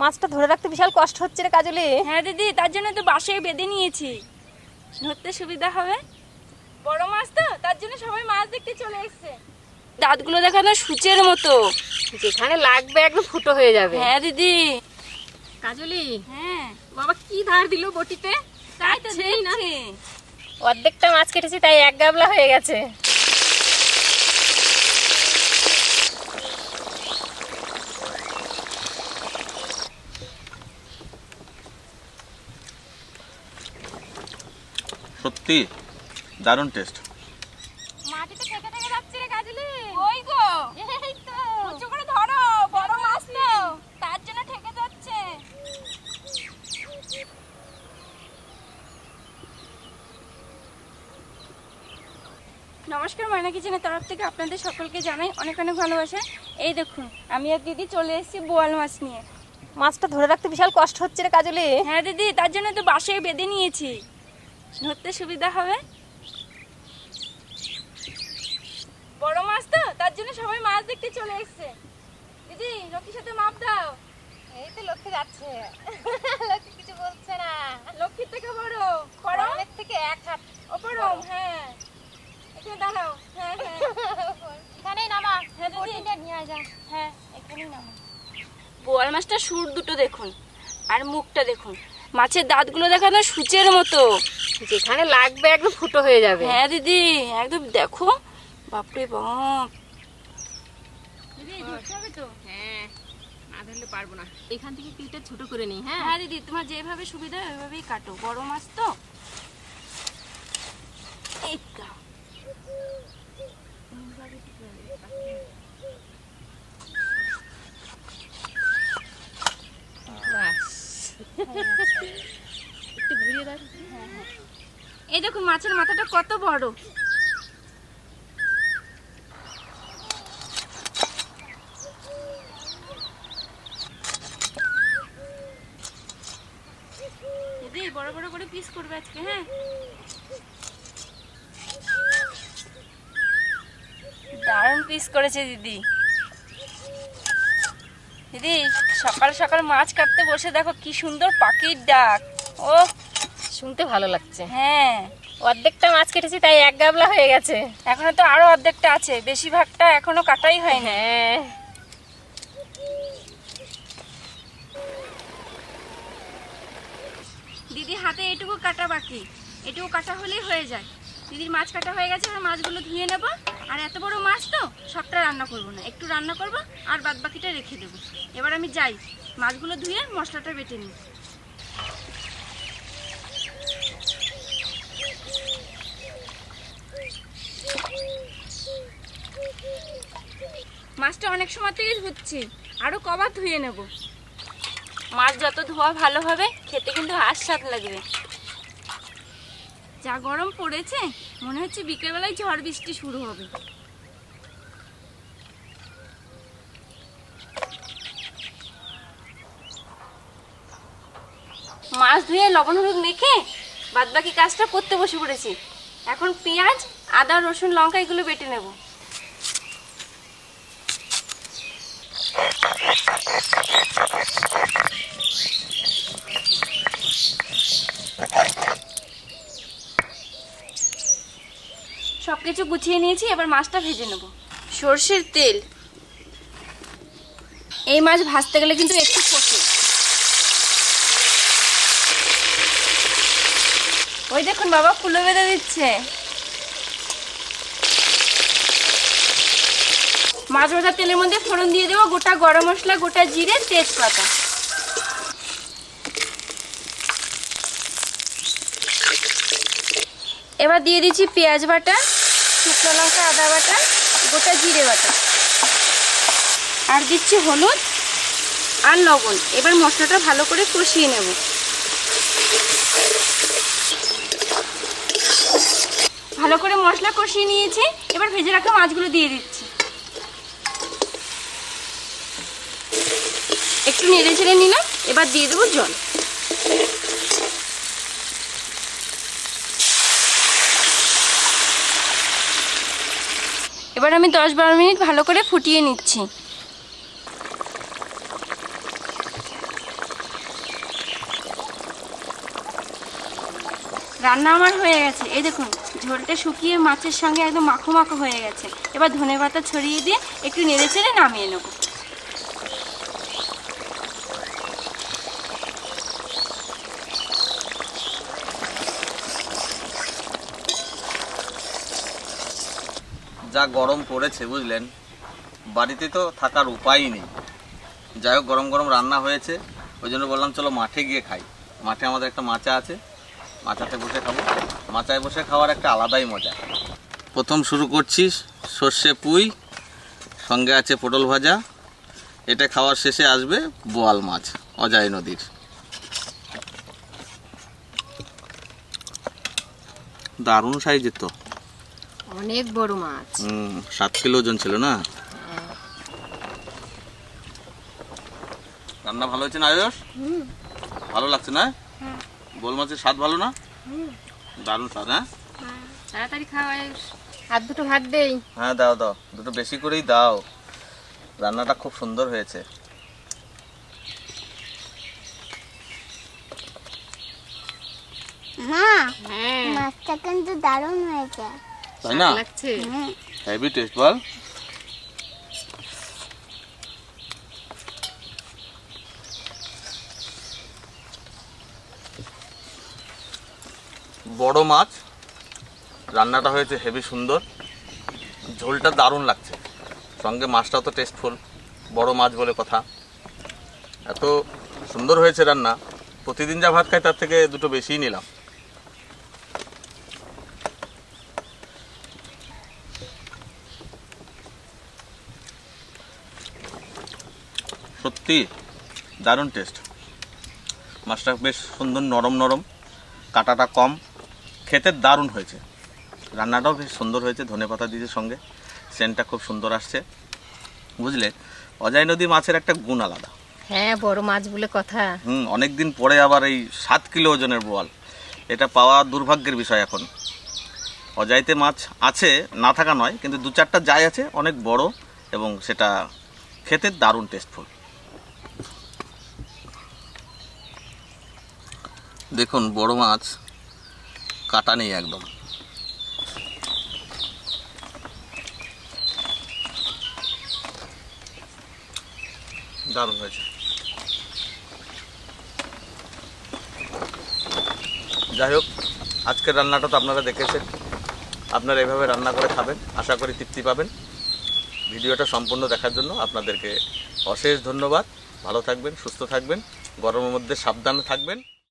মাছটা ধরে রাখতে বিশাল কষ্ট হচ্ছে রে কাজলি। হ্যাঁ দিদি তার জন্য তো বাসে বেঁধে নিয়েছি। ধরতে সুবিধা হবে। বড় মাছ তো তার জন্য সবাই মাছ দেখতে চলে এসছে। দাঁতগুলো দেখা না সূচের মতো। যেখানে লাগবে একদম ফুটো হয়ে যাবে। হ্যাঁ দিদি। কাজলি হ্যাঁ। বাবা কি ধার দিল বটিতে? তাই তো দেখছি। অর্ধেকটা মাছ কেটেছি তাই এক গাবলা হয়ে গেছে। সত্যি দারুণ টেস্ট। মাটিতে থেকে থেকে যাচ্ছে রে কাজলি। ওই গো। এই তো। উঁচু করে ধরো বড় মাছ তো তার জন্য ঠেকে যাচ্ছে। নমস্কার ময়না কিচেনের তরফ থেকে আপনাদের সকলকে জানাই অনেক অনেক ভালোবাসা। এই দেখুন আমি আর দিদি চলে এসেছি বোয়াল মাছ নিয়ে। মাছটা ধরে রাখতে বিশাল কষ্ট হচ্ছে রে কাজলি। হ্যাঁ দিদি তার জন্য তো বাসে বেঁধে নিয়েছি। ধরতে সুবিধা হবে? বড় মাছ তো তার জন্য সবাই মাছ দেখতে চলে এসছে। দিদি লক্ষ্মীর সাথে মাপ দাও। এই তো লক্ষ্মী যাচ্ছে। লক্ষ্মী কিছু বলছে না। লক্ষ্মীর থেকে বড়? বড়? থেকে এক হাত ওপরম হ্যাঁ। এখানে দাঁড়াও। হ্যাঁ হ্যাঁ। এখানেই নামা। হ্যাঁ, দিদি। নিয়ে যা। হ্যাঁ এখানেই নামা। বোয়াল মাছটা সুর দুটো দেখুন আর মুখটা দেখুন। মাছের দাঁতগুলো দেখা না সূচের মতো। যেখানে লাগবে একদম ফুটো হয়ে যাবে। হ্যাঁ দিদি একদম দেখো বাপরে বাপ। হ্যাঁ না ধরলে পারব না। এখান থেকে পিলটা ছোট করে নিই হ্যাঁ? হ্যাঁ দিদি তোমার যেভাবে সুবিধা হয় ওইভাবেই কাটো। বড় মাছ তো? ঘুরিয়ে দাও এই দেখুন মাছের মাথাটা কত বড়। বড় বড় করে পিস করবে আজকে হ্যাঁ? দারুণ পিস করেছে দিদি। দিদি সকাল সকাল মাছ কাটতে বসে দেখো কি সুন্দর পাখির ডাক। ও শুনতে ভালো লাগছে। হ্যাঁ। অর্ধেকটা মাছ কেটেছি তাই এক গাবলা হয়ে গেছে। এখনও তো আরও অর্ধেকটা আছে বেশিরভাগটা এখনও কাটাই হয়নি। হ্যাঁ। দিদি হাতে এটুকু কাটা বাকি। এটুকু কাটা হলেই হয়ে যায়। দিদির মাছ কাটা হয়ে গেছে আর মাছগুলো ধুয়ে নেব। আর এত বড় মাছ তো সবটা রান্না করব না। একটু রান্না করব আর বাদ বাকিটা রেখে দেবো। এবার আমি যাই। মাছগুলো ধুয়ে মশলাটা বেটে নিই। মাছটা অনেক সময় থেকেই ধুচ্ছি আরও কবার ধুয়ে নেব। মাছ যত ধোয়া ভালো হবে খেতে কিন্তু আস্বাদ লাগবে। যা গরম পড়েছে মনে হচ্ছে বিকেলবেলায় ঝড় বৃষ্টি শুরু হবে। মাছ ধুয়ে লবণ হলুদ মেখে বাদবাকি কাজটা করতে বসে পড়েছি। এখন পেঁয়াজ আদা রসুন লঙ্কা এগুলো বেটে নেব। সব কিছু গুছিয়ে নিয়েছি, এবার মাছটা ভেজে নেব। সর্ষের তেল। এই মাছ ভাজতে গেলে কিন্তু একটু কষে ওই দেখুন বাবা ফুলো বেঁধে দিচ্ছে। মাছ ভাজার তেলের মধ্যে ফোড়ন দিয়ে দেবো, গোটা গরম মশলা, গোটা জিরে, তেজপাতা। এবার দিয়ে দিচ্ছি পেঁয়াজ বাটা, শুকনো লঙ্কা, আদা বাটা, গোটা জিরে বাটা। আর দিচ্ছি হলুদ আর লবণ। এবার মশলাটা ভালো করে কষিয়ে নেব। ভালো করে মশলা কষিয়ে নিয়েছি। এবার ভেজে রাখা মাছগুলো দিয়ে দিচ্ছি। নেড়ে ছেড়ে নিলাম, এবার দিয়ে দেবো জল। এবার আমি দশ বারো মিনিট ভালো করে ফুটিয়ে নিচ্ছি। রান্না আমার হয়ে গেছে। এই দেখুন, ঝোলটা শুকিয়ে মাছের সঙ্গে একদম মাখো মাখো হয়ে গেছে। এবার ধনে পাতা ছড়িয়ে দিয়ে একটু নেড়ে ছেড়ে নামিয়ে নেব। যা গরম পড়েছে, বুঝলেন? বাড়িতে তো থাকার উপায়ই নেই। যাই হোক, গরম গরম রান্না হয়েছে। ওই জন্য বললাম, চলো মাঠে গিয়ে খাই। মাঠে আমাদের একটা মাচা আছে। মাচাতে বসে খাব। মাচায় বসে খাওয়ার একটা আলাদাই মজা। প্রথম শুরু করছি সর্ষে পুঁই, সঙ্গে আছে পটল ভাজা। এটা খাওয়ার শেষে আসবে বোয়াল মাছ অজয় নদীর। দারুণ সাইজের তো। অনেক বড় মাছ। হুম সাত কিলো ওজন ছিল না? রান্না ভালো হয়েছে না আয়ুষ? ভালো লাগছে না? বোল মাছের স্বাদ ভালো না? দারুণ স্বাদ হ্যাঁ? তাড়াতাড়ি খাওয়াই হাত দুটো ভাত দেই। হ্যাঁ দাও দাও। দুটো বেশি করেই দাও। রান্নাটা খুব সুন্দর হয়েছে। মা হ্যাঁ। মাছটা কিন্তু দারুণ হয়েছে। তাই না? লাগছে। হেভি টেস্ট বল। বড় মাছ রান্নাটা হয়েছে হেভি সুন্দর। ঝোলটা দারুণ লাগছে। সঙ্গে মাছটাও তো টেস্টফুল বড় মাছ বলে কথা। এত সুন্দর হয়েছে রান্না। প্রতিদিন যা ভাত খাই তার থেকে দুটো বেশিই নিলাম। সত্যি দারুণ টেস্ট মাছটা বেশ সুন্দর নরম নরম। কাটাটা কম। খেতে দারুণ হয়েছে। রান্নাটাও বেশ সুন্দর হয়েছে ধনে পাতা দিয়েছে সঙ্গে। সেন্টটা খুব সুন্দর আসছে। বুঝলে? অজয় নদী মাছের একটা গুণ আলাদা। হ্যাঁ বড় মাছ বলে কথা। হুম অনেক দিন পরে আবার এই সাত কিলো ওজনের বোয়াল। এটা পাওয়া দুর্ভাগ্যের বিষয় এখন। অজাইতে মাছ আছে না থাকা নয় কিন্তু দু চারটা যাই আছে অনেক বড় এবং সেটা খেতে দারুণ টেস্টফুল দেখুন, বড় মাছ কাটা নেই একদম। দারুণ হয়েছে। যাই হোক, আজকের রান্নাটা তো আপনারা দেখেছেন। আপনারা এভাবে রান্না করে খাবেন, আশা করি তৃপ্তি পাবেন। ভিডিওটা সম্পূর্ণ দেখার জন্য আপনাদেরকে অশেষ ধন্যবাদ। ভালো থাকবেন, সুস্থ থাকবেন, গরমের মধ্যে সাবধানে থাকবেন।